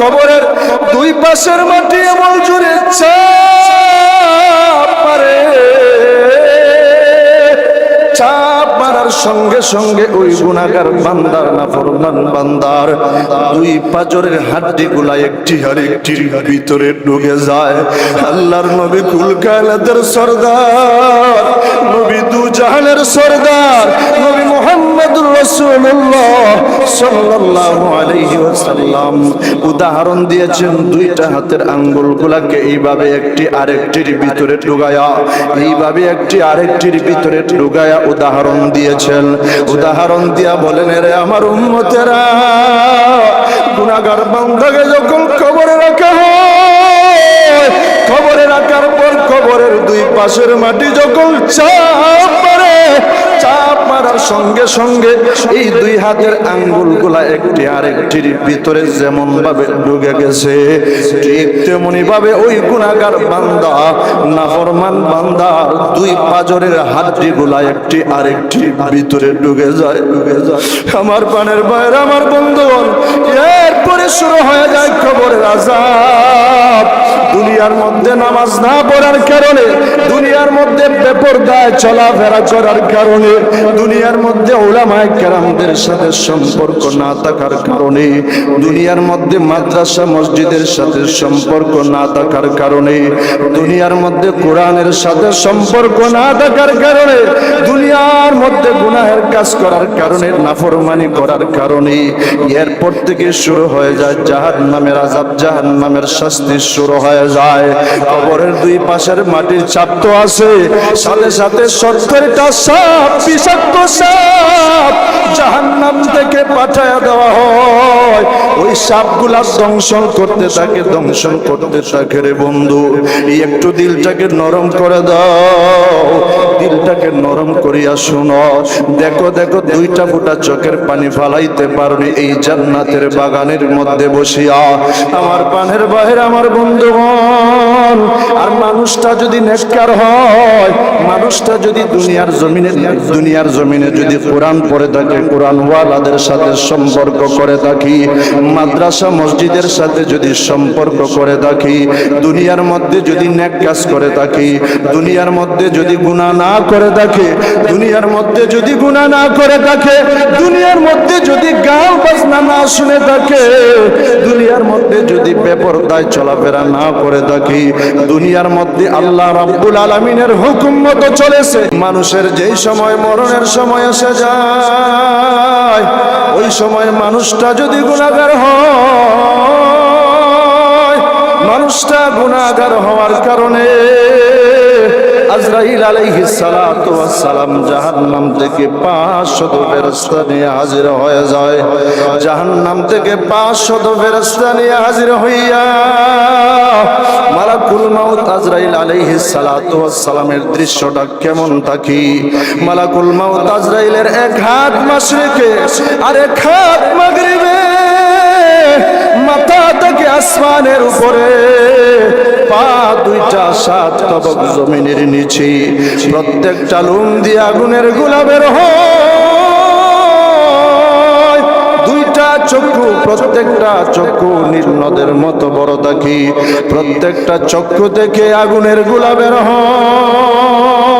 কবরের দুই পাশের মাটি এমন জুড়ে চাপ মারে। চাপ মারার সঙ্গে সঙ্গে ওই গুণাগার বান্দার না ফরমান বান্দার দুই পাজরের হাড্ডি গুলা একটি আর একটির ভিতরে ঢুকে যায়। আল্লাহর নবী কুল কায়নাতের সর্দার, নবী দু জাহানের সর্দার, নবী মোহাম্মদুর রাসূলুল্লাহ সাল্লাল্লাহু আলাইহি ওয়াসাল্লাম। উদাহরণ দিয়েছেন দুইটা হাতের আঙ্গুলগুলাকে, এইভাবে একটি আরেকটির ভিতরে ঢুকায়া, এইভাবে একটি আরেকটির ভিতরে ঢুকায়া উদাহরণ দিয়েছেন। উদাহরণ দিয়া বলেন রে আমার উম্মতেরা, গুনাহগার বান্দাকে যখন কবরে রাখা হয়, কবরে রাখার পর কবরের দুই পাশের মাটি যখন চাপ মারে চাপ মারার সঙ্গে সঙ্গে এই দুই হাতের আঙ্গুলগুলা একটি আরেকটির ভিতরে যেমন ভাবে ঢুকে গেছে, ঠিক তেমনি ভাবে ওই গুণাগার বান্দা, নাফরমান বান্দার দুই পাজরের হাড্ডি গুলা একটি আরেকটি ভিতরে ঢুকে যায় ঢুকে যায়। আমার পানের বাইরে আমার বন্ধুগণ, এরপরে শুরু হয়ে যায় খবরের আজাব দুনিয়ার মধ্যে নামাজ না পড়ার কারণে, দুনিয়ার মধ্যে বেপরদায় চলাফেরা করার কারণে দুনিয়ার মধ্যে ওলামায় কেরামদের সাথে সম্পর্ক না থাকার কারণে, দুনিয়ার মধ্যে মাদ্রাসা, মসজিদের সাথে সম্পর্ক না থাকার কারণে, দুনিয়ার মধ্যে কোরআনের সাথে সম্পর্ক না থাকার কারণে, দুনিয়ার মধ্যে গুনাহের কাজ করার কারণে, নাফরমানি করার কারণে এরপর থেকে শুরু হয়ে যায় জাহান নামের আজাব জাহান নামের শাস্তি শুরু হয়ে যায়। কবরের দুই পাশের মাটির চাপ তো আছে, সাথে সাথে সত্তরটা সাপ বিষাক্ত সাপ জাহান্নাম থেকে পাঠায় দেওয়া হয়। ওই সাপগুলা দংশন করতে থাকে দংশন করতে থাকে রে বন্ধু। একটু দিলটাকে নরম করে দাও। দিলটাকে নরম করিয়া শুনো। দেখো দেখো, দুইটা ফুটা চোখের পানি ফালাইতে পারনি এই জান্নাতের বাগানের মধ্যে বসিয়া। আমার পানের বাহির আমার বন্ধুগণ, আর মানুষটা যদি নেককার হয়, মানুষটা যদি দুনিয়ার জমিনে দুনিয়ার জমিনে যদি কোরআন পড়ে থাকে কোরআন ওয়ালাদের সাথে সম্পর্ক করে থাকি, মাদ্রাসা মসজিদের সাথে যদি সম্পর্ক করে থাকি, দুনিয়ার মধ্যে যদি নেক কাজ করে থাকি, দুনিয়ার মধ্যে যদি গুনাহ না করে থাকে, দুনিয়ার মধ্যে যদি গুনাহ না করে থাকে, দুনিয়ার মধ্যে যদি গান বাজনা না শুনে থাকে, দুনিয়ার মধ্যে যদি বেপরদায় চলাফেরা না করে থাকি, দুনিয়ার মধ্যে আল্লাহ রাব্বুল আলামিনের হুকুম মতো চলেছে। মানুষের যেই সময় মরণের সময় এসে যায়। ওই সময় মানুষটা যদি গুণাগার হয় মানুষটা গুণাগার হওয়ার কারণে আজরাইল আলাইহিস সালাতু সালাম জাহান্নাম থেকে 500 ফেরেশতা নিয়ে হাজির হয়ে যায়। জাহান্নাম থেকে 500 ফেরেশতা নিয়ে হাজির হইয়া মালাকুল মাউত আজরাইল আলাইহিস সালাতু সালামের দৃশ্যটা কেমন থাকি মালাকুল মাউত আজরাইলের এক হাত মাশরিকে আর এক হাত মাগরিবে। আসমানের উপরে পা দুইটা, সাত তবক জমিনের নিচে। প্রত্যেকটা লুম দিয়ে আগুনের গোলাপের হয়। দুইটা চক্ষু, প্রত্যেকটা চক্ষু নীলনদের মতো বড় থাকি প্রত্যেকটা চক্ষু থেকে আগুনের গোলাপের হয়।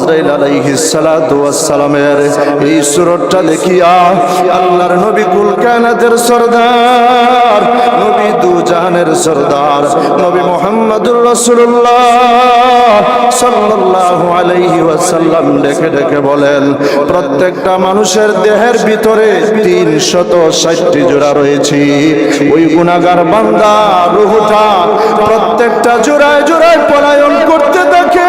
আজরাইল সালাতু এই সুরতটা দেখিয়া আল্লাহর নবী সরদার নবী সরদার, নবী মুহাম্মদুর রাসূলুল্লাহ সাল্লাল্লাহু আলাইহি ওয়াসাল্লাম ডেকে ডেকে বলেন, প্রত্যেকটা মানুষের দেহের ভিতরে তিন শত ষাটটি জোড়া রয়েছে। ওই গুণাগার বান্দা রুহুটা প্রত্যেকটা জোড়ায় জোড়ায় পলায়ন করতে থাকে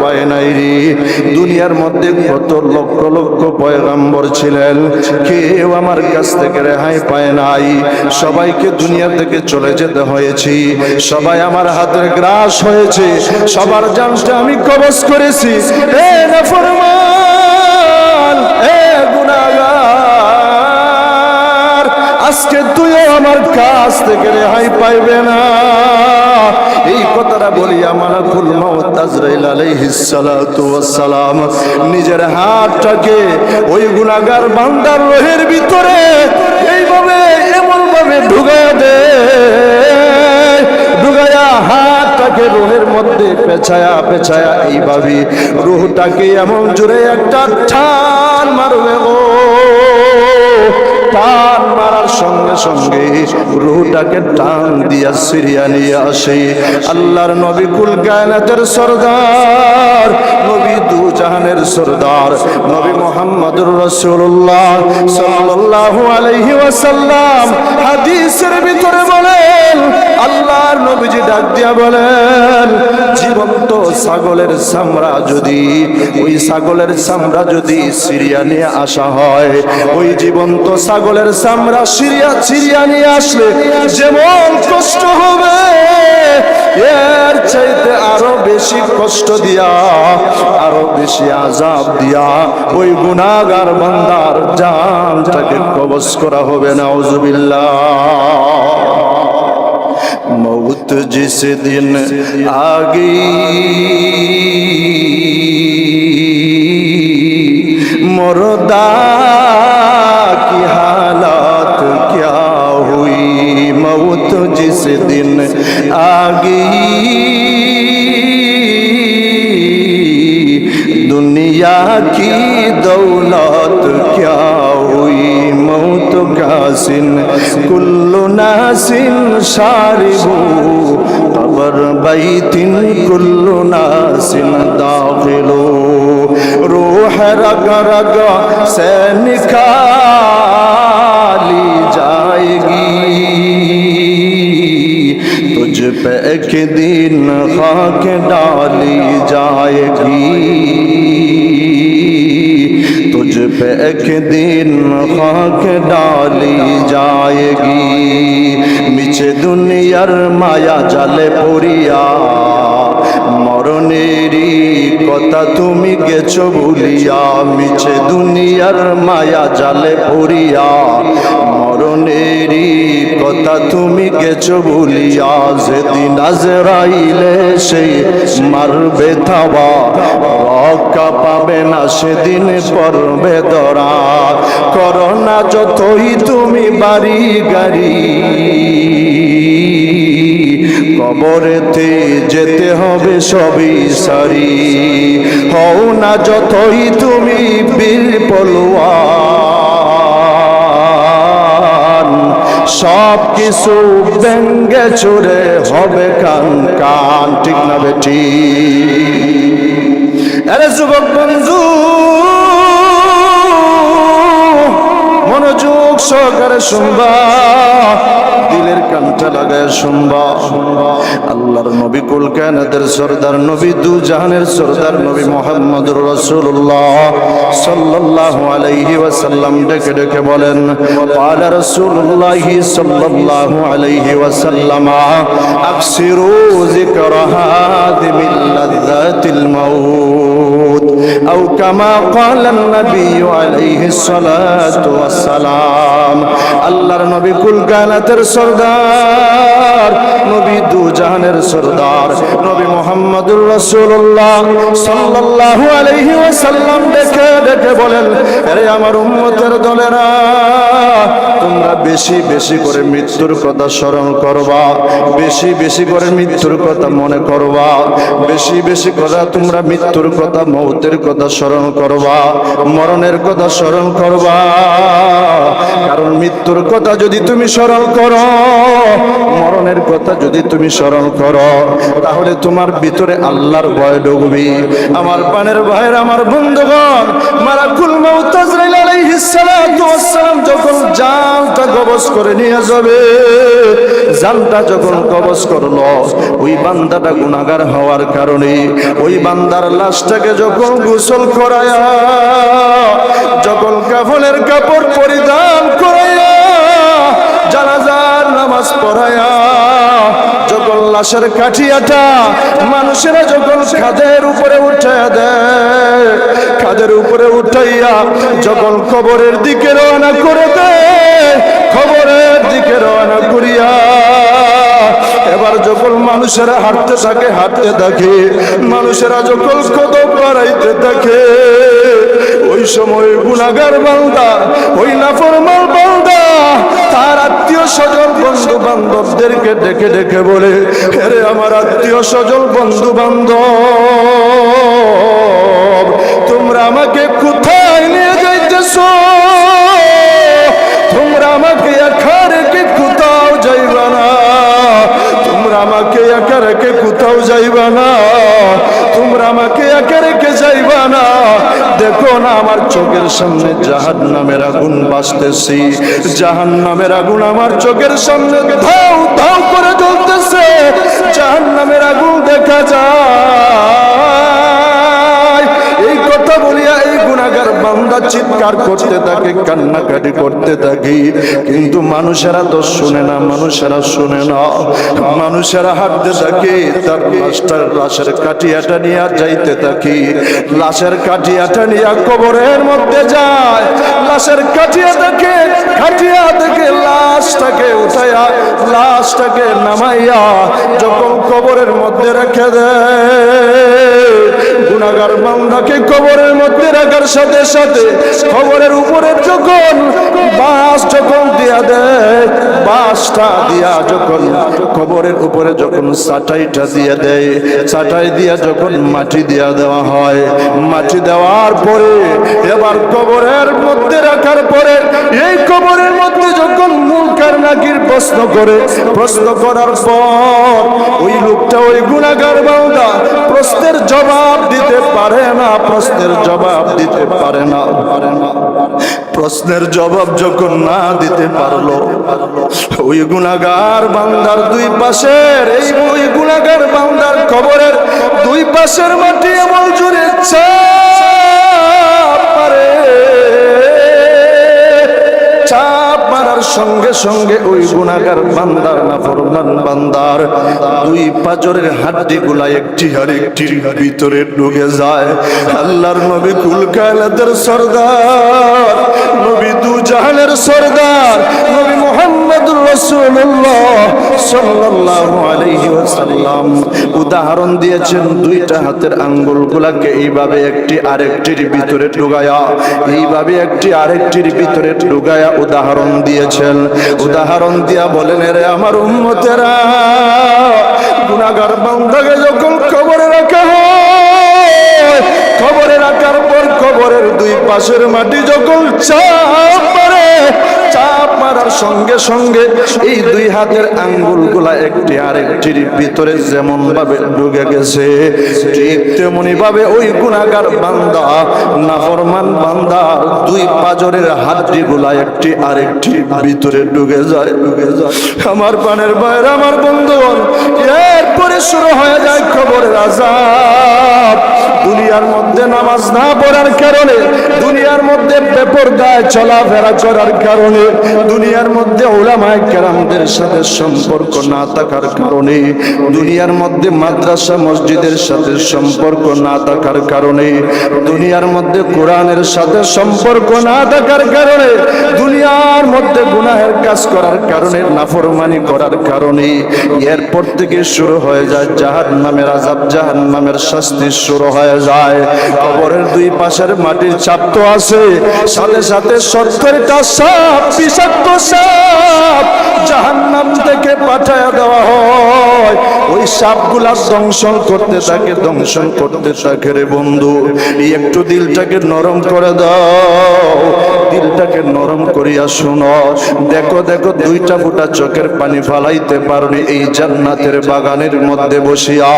পায় নাই রে। দুনিয়ার মধ্যে কত লক্ষ লক্ষ পয়গাম্বর ছিলেন, কেউ আমার কাছ থেকে রেহাই পায় নাই। সবাইকে দুনিয়া থেকে চলে যেতে হয়েছে। সবাই আমার হাতের গ্রাস হয়েছে। সবার জানটা আমি কবজ করেছি। এ নাফরমান, এ গুনাহগার, আজকে তুইও আমার কাছ থেকে রেহাই পাইবে না। কথাটা বলি, আমার মাউত আজরাইল আলাইহিস নিজের হাতটাকে ওই গুনাহগার বান্দার রোহের ভিতরে এইভাবে এমন ভাবে ঢুকায় দে ঢুকায়া হাতটাকে রোহের মধ্যে পেছায়া পেছায়া এইভাবে রুহটাকে এমন জোরে একটা টান মারবে গো টান মারার সঙ্গে সঙ্গে রুহটাকে টান দিয়া সিরিয়া নিয়ে আসে। আল্লাহর নবী কুল কায়নাতের সরদার, নবী দু জাহানের সরদার, নবী মোহাম্মদুর রাসূলুল্লাহ সাল্লাল্লাহু আলাইহি ওয়াসাল্লাম হাদিসের ভিতরে বলেন, আল্লাহর নবীজি ডাক দিয়া বলেন, জীবন্ত ছাগলের চামড়া যদি, ওই ছাগলের যদি সিরিয়া নিয়ে আসা হয়, ওই জীবন্ত ছাগলের চামড়া সিরিয়া চিরিয়া নিয়ে আসলে যেমন কষ্ট হবে, এর চাইতে আরও বেশি কষ্ট দিয়া, আরও বেশি আজাব দিয়া ওই গুণাগার বান্দার জানটাকে কবচ করা হবে না ওজুবিল্লা মৌত জিস দিন আগে মরদা हालत क्या हुई मौत जिस दिन आ गई दुनिया की दौलत क्या हुई मौत का सिन कुल्लु नासिन शारिबू कबर बैतिन कुल्लु नासिन दाखिलो रूह रग रग से निकाली ایک دن خاک ڈالی جائے گی تجھ پہ ایک دن خاک ڈالی جائے گی মিছে দুনিয়ার মায়া জালে পড়িয়া মরণেরই কথা তুমি গেছো ভুলিয়া মিছে দুনিয়ার মায়া জালে পড়িয়া মরণেরই কথা তুমি গেছো ভুলিয়া যেদিন আজরাইলে সেই মারবে থাবা। রক্ষা পাবে না সেদিন পড়বে দরা করোনা যতই তুমি বাড়ি গাড়ি কবরেতে যেতে হবে সবই সারি। হও না যতই তুমি বীর পলোয়ান সব কিছু ব্যঙ্গে চুরে হবে কান কান, ঠিক না বেটি? আরে যুবক বন্ধু, মনোযোগ সহকারে শুনবা। দিলের কানটা লাগায় শুনবা আল্লাহর নবী কুল কায়নাতের সরদার নবী দু জাহানের সরদার নবী মোহাম্মদুর রাসূলুল্লাহ সাল্লাল্লাহু আলাইহি ওয়াসাল্লাম ডেকে ডেকে বলেন قال رسول الله صلى الله عليه وسلم اكثروا ذكر هادم اللذات الموت او كما قال النبي عليه الصلاه والسلام আল্লাহর নবী কুল কায়নাতের সরদার, নবী দু জাহানের সরদার, নবী মোহাম্মদুর রসুল্লাহ সাল্লাহ আলাইহি ওয়াসাল্লাম ডেকে ডেকে বলেন, আরে আমার উম্মতের দলেরা তোমরা বেশি বেশি করে মৃত্যুর কথা স্মরণ করবা। বেশি বেশি করে মৃত্যুর কথা মনে করবা। বেশি বেশি করে তোমরা মৃত্যুর কথা মৌতের কথা স্মরণ করবা। মরণের কথা স্মরণ করবা। কারণ মৃত্যুর কথা যদি তুমি স্মরণ করো, মরণের কথা যদি তুমি স্মরণ করো, তাহলে তোমার ভিতরে আল্লাহর ভয় ঢুকবে আমার পানের ভাইয়ের, আমার বন্ধুগণ, মারাকুল আজরাইল আলাইহিস সালাম যখন জানটা কবজ করে নিয়ে যাবে। জানটা যখন কবজ করল, ওই বান্দাটা গুনাহগার হওয়ার কারণে ওই বান্দার লাশটাকে যখন গোসল করায়া, যখন কাফনের কাপড় পরিধান করায়া, জানাজার নামাজ পড়ায়া, যখন লাশের কাঠিয়াটা মানুষেরা যখন খাদের উপরে উঠাইয়া দেয়, খাদের উপরে উঠাইয়া যখন কবরের দিকে রওনা করে দেয় খবরের দিকে রওনা করিয়া এবার যখন মানুষেরা হাঁটতে থাকে হাঁটতে থাকে, মানুষেরা যখন কদম বাড়াইতে থাকে, ওই সময় গুণাগার বান্দা, ওই নাফরমাল বান্দা, তার আত্মীয় স্বজন বন্ধু বান্ধবদেরকে ডেকে ডেকে বলে আরে আমার আত্মীয় স্বজন বন্ধু বান্ধব তোমরা আমাকে কোথায় নিয়ে যাইতেছো? আমাকে একা রেখে কোথাও যাইবা না। তোমরা আমাকে একা রেখে কোথাও যাইবা না। তোমরা আমাকে একা রেখে যাইবা না। দেখো না আমার চোখের সামনে জাহান নামের আগুন বাঁচতেছি জাহান নামের আগুন আমার চোখের সামনে ধাও ধাও করে জ্বলতেছে। জাহান নামের আগুন দেখা যায়। বান্দা চিৎকার করতে থাকে, কান্নাকাটি করতে থাকে। কিন্তু মানুষেরা তো শুনে না, মানুষেরা শুনে না। মানুষেরা হাঁটতে থাকে, তার লাশটার লাশের কাঠিয়াটা নিয়ে যাইতে থাকে। লাশের কাঠিয়াটা নিয়ে কবরের মধ্যে যায়। লাশের কাঠিয়া দেখে কাঠিয়া দেখে লাশটাকে উঠাইয়া লাশটাকে নামাইয়া যখন কবরের মধ্যে রেখে দেয় গুনাগার বান্দাকে কবরের মধ্যে রাখার সাথে সাথে কবরের উপরে যখন বাস যখন দিয়া দেয়, বাসটা দিয়া যখন কবরের উপরে যখন চাটাইটা দিয়া দেয় চাটাই দিয়া যখন মাটি দিয়া দেওয়া হয়, মাটি দেওয়ার পরে এবার কবরের মধ্যে রাখার পরে এই কবরের মধ্যে যখন মুনকার নাকির প্রশ্ন করে, প্রশ্ন করার পর ওই লোকটা ওই গুণাগার জবাব পারে না, প্রশ্নের জবাব দিতে পারে না। পারে না প্রশ্নের জবাব যখন না দিতে পারল, ওই গুণাগার বান্দার দুই পাশের, এই ওই গুণাগার বান্দার খবরের দুই পাশের মাটি এমন জুড়ে মারার সঙ্গে সঙ্গে ওই গুণাগার বান্দার না ফরমান বান্দার দুই পাজরের হাড্ডি গুলা একটি আর একটির ভিতরে ঢুকে যায়। আল্লাহর নবী কুল কায়লাদের সর্দার, নবী দু জাহানের সর্দার। উদাহরণ দিয়েছেন দুইটা হাতের আঙ্গুলগুলাকে এইভাবে একটি আরেকটির ভিতরে ঢুকায়া, এইভাবে একটি আরেকটির ভিতরে ঢুকায়া উদাহরণ দিয়েছেন। উদাহরণ দিয়া বলেন রে আমার উম্মতেরা, গুনাহগার বান্দাকে যখন কবরে রাখা হয়, কবরে রাখার পর কবরের দুই পাশের মাটি যখন চাপ মারে মারার সঙ্গে সঙ্গে এই দুই হাতের আঙ্গুলগুলা একটি আরেকটির ভিতরে যেমন ভাবে ঢুকে গেছে, ঠিক তেমনি ভাবে ওই গুণাগার বান্দা, নাফরমান বান্দা, দুই পাজরের হাতটি গুলা একটি আরেকটি ভিতরে ঢুকে যায় ঢুকে যায়। আমার পানের বাইর আমার বন্ধুগণ, এরপরে শুরু হয়ে যায় খবরের আজাব। দুনিয়ার মধ্যে নামাজ না পড়ার কারণে, দুনিয়ার মধ্যে বেপরদায় চলাফেরা করার কারণে, দুনিয়ার মধ্যে ওলামায় কেরামদের সাথে সম্পর্ক না থাকার কারণে, দুনিয়ার মধ্যে মাদ্রাসা, মসজিদের সাথে সম্পর্ক না থাকার কারণে, দুনিয়ার মধ্যে কোরআনের সাথে সম্পর্ক না থাকার কারণে, দুনিয়ার মধ্যে গুনাহের কাজ করার কারণে, নাফরমানি করার কারণে, এরপর থেকে শুরু হয়ে যায় জাহান নামের আজাব জাহান নামের শাস্তি শুরু হয়ে। যায়। কবরের দুই পাশের মাটির চাপ তো আছে। সাথে সাথে সত্তরটা সাপ, বিষাক্ত সাপ জাহান্নাম থেকে পাঠায় দেওয়া হয়। ওই সাপগুলা দংশন করতে থাকে, দংশন করতে থাকে রে বন্ধু। একটু দিলটাকে নরম করে দাও। দিলটাকে নরম করিয়া শোনো। দেখো দেখো, দুইটা ফুটা চোখের পানি ফালাইতে পারনি এই জান্নাতের বাগানের মধ্যে বসিয়া।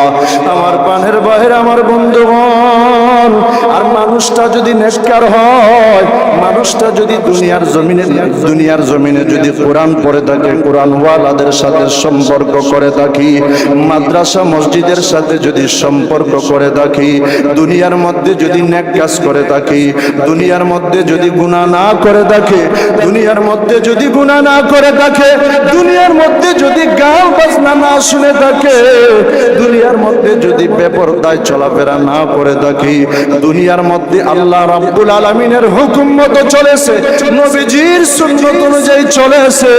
আমার পানের বাহির আমার বন্ধুগণ, আর মানুষটা যদি নেককার হয়, মানুষটা যদি দুনিয়ার জমিনে দুনিয়ার জমিনে যদি কোরআন পড়ে থাকে কোরআন ওয়ালাদের সাথে সম্পর্ক করে থাকি, মাদ্রাসা মসজিদের সাথে যদি সম্পর্ক করে থাকি, দুনিয়ার মধ্যে যদি নেক কাজ করে থাকি, দুনিয়ার মধ্যে যদি গুনাহ না করে থাকে দুনিয়ার মধ্যে যদি গুণা না করে থাকে দুনিয়ার মধ্যে যদি বাজনা না শুনে থাকে। দুনিয়ার মধ্যে যদি বেপরদায় চলাফেরা না করে থাকি, দুনিয়ার মধ্যে আল্লাহ হুকুম মতো চলেছে, নবীজির সুন্নত অনুযায়ী চলেছে।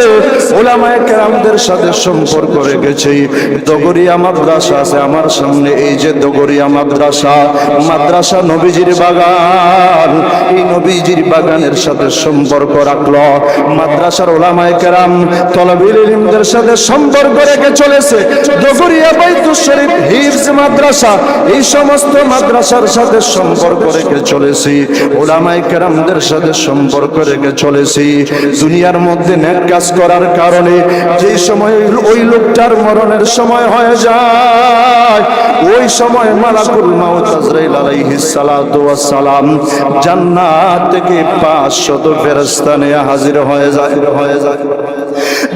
কেরামদের সাথে সম্পর্ক রেখেছি। দগরিয়া মাদ্রাসা আছে আমার সামনে, এই যে দগরিয়া মাদ্রাসা মাদ্রাসা নবীজির বাগান। এই নবীজির বাগানের সাথে সম্পর্ক রাখল। মাদ্রাসার ওলামায়ে কেরাম তলবিল সাথে সম্পর্ক রেখে চলেছে। দগরিয়া বাইতুল শরীফ, হিফজ মাদ্রাসা, এই সমস্ত মাদ্রাসার সাথে সম্পর্ক রেখে চলেছি। ওলামায়ে কেরামদের সাথে সম্পর্ক রেখে চলেছি। দুনিয়ার মধ্যে নেক কাজ করার কারণে যে সময় ওই লোকটার মরণের সময় হয়ে যায়, ওই সময় মালাকুল মাউত আজরাইল আলাইহিস সালাতু ওয়াস সালাম জান্নাত থেকে 500 ফেরেশতা নিয়ে হাজির হয়ে যায় হয়ে যায়।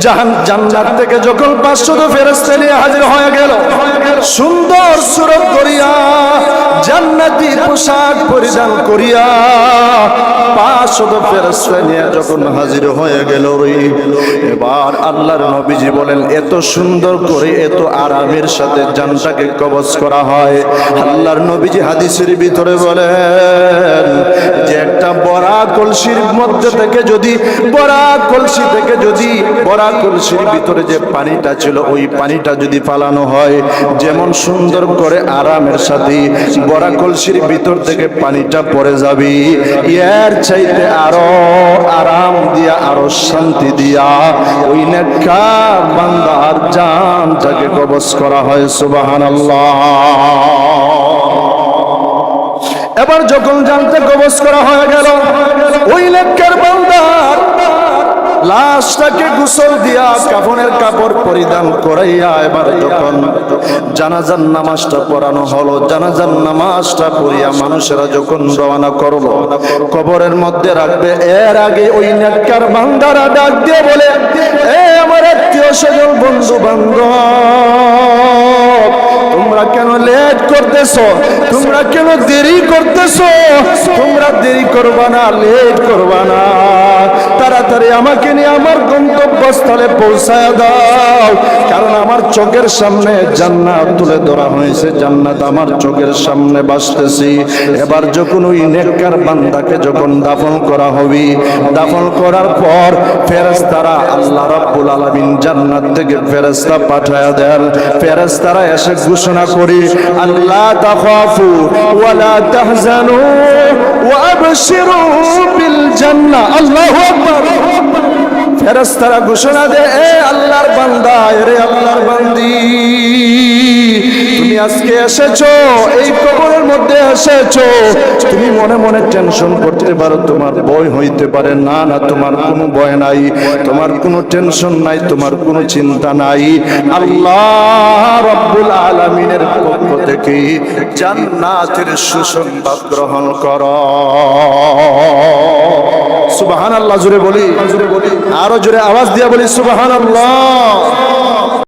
জাহান জান্নাত থেকে যখন পাঁচশত ফেরস্তা নিয়ে হাজির হয়ে গেল সুন্দর সুরত করিয়া জান্নাতি পোশাক পরিধান করিয়া পাঁচশত ফেরেশতা নিয়ে যখন হাজির হয়ে গেল এবার আল্লাহর নবীজি বলেন, এত সুন্দর করে এত আরামের সাথে জানটাকে কবজ করা হয়। আল্লাহর নবীজি হাদিসের ভিতরে বলেন, যে একটা বড়া কলসির মধ্যে থেকে যদি, বড়া কলসি থেকে যদি, বড়া কলসির ভিতরে যে পানিটা ছিল, ওই পানিটা যদি পালানো হয়, যেমন সুন্দর করে আরামের সাথে বড়া কলসির ভিতর থেকে পানিটা পড়ে যাবে। এর চাইতে আরও আরাম দিয়া, আরও শান্তি দিয়া ওই নেককার বান্দার জানটাকে কবজ করা হয়, সুবহানাল্লাহ। এবার যখন জানতে কবজ করা হয়ে গেল, ওই নেককার লাশটাকে গোসল দিয়া কাফনের কাপড় পরিধান করাইয়া এবার যখন জানাজার নামাজটা পড়ানো হলো, জানাজার নামাজটা পড়িয়া মানুষেরা যখন রওনা করল, কবরের মধ্যে রাখবে। এর আগে ওই নেককার বান্দারা ডাক দিয়ে বলে, এ আমার আত্মীয় স্বজন বন্ধু বান্ধব তোমরা কেন লেট করতেছো? তোমরা কেন দেরি করতেছো? তোমরা দেরি করবা না, লেট করবা না। তাড়াতাড়ি আমাকে নিয়ে আমার গন্তব্যস্থলে পৌঁছায় দাও। কারণ আমার চোখের সামনে জান্নাত তুলে ধরা হয়েছে। জান্নাত আমার চোখের সামনে বাসতেছি। এবার যখন ওই নেককার বান্দাকে যখন দাফন করা হবে, দাফন করার পর ফেরেশতারা আল্লাহ রাব্বুল আলামিন জান্নাত থেকে ফেরেশতা পাঠায়া দেন। ফেরেশতারা এসে ঘোষণা করি আল্লাহ তাখাফু ওয়ালা তাহজানু ওয়া আবশিরু বিল জান্নাহ। আল্লাহু ফেরেশতারা ঘোষণা দে, এ আল্লাহর বান্দা রে আল্লাহর বান্দি। তুমি আজকে এসেছ, এই কবরের মধ্যে এসেছ। তুমি মনে মনে টেনশন করতে পারো, তোমার ভয় হইতে পারে। না না, তোমার কোনো ভয় নাই। তোমার কোনো টেনশন নাই, তোমার কোনো চিন্তা নাই। আল্লাহ রব্বুল আলামিনের পক্ষ থেকে জান্নাতের সুসংবাদ গ্রহণ করো। সুবহানাল্লাহ জুড়ে বলি। আরও জুড়ে আওয়াজ দিয়া বলি সুবহানাল্লাহ।